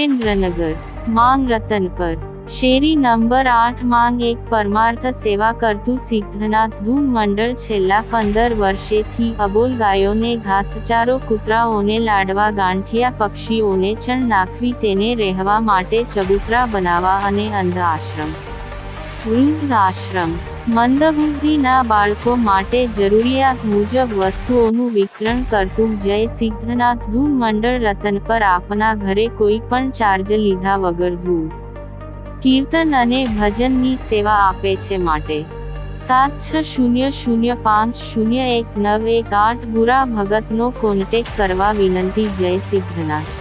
સુરેન્દ્રનગર, માંગ રતન પર શેરી નંબર આઠ માંગ એક પરમાર્થ સેવા કરતું સિદ્ધનાથ ધૂન મંડળ છેલ્લા પંદર વર્ષેથી અબોલ ગાયોને ઘાસચારો કૂતરાઓને લાડવા ગાંઠિયા પક્ષીઓને ચણ નાખવી તેને રહેવા માટે ચબૂતરા બનાવવા અને અંધ આશ્રમ. વૃદ્ધ આશ્રમ. મંદબુદ્ધિના બાળકો માટે જરૂરિયાત મુજબ વસ્તુઓનું વિતરણ કરતું જય સિદ્ધનાથ ધૂન મંડળ રતન પર આપના ઘરે કોઈ પણ ચાર્જ લીધા વગર ધૂન કીર્તન અને ભજનની સેવા આપે છે માટે. સાત છ શૂન્ય શૂન્ય પાંચ શૂન્ય એક નવ એક આઠ ગુરા ભગતનો કોન્ટેક કરવા વિનંતી જય સિદ્ધનાથ.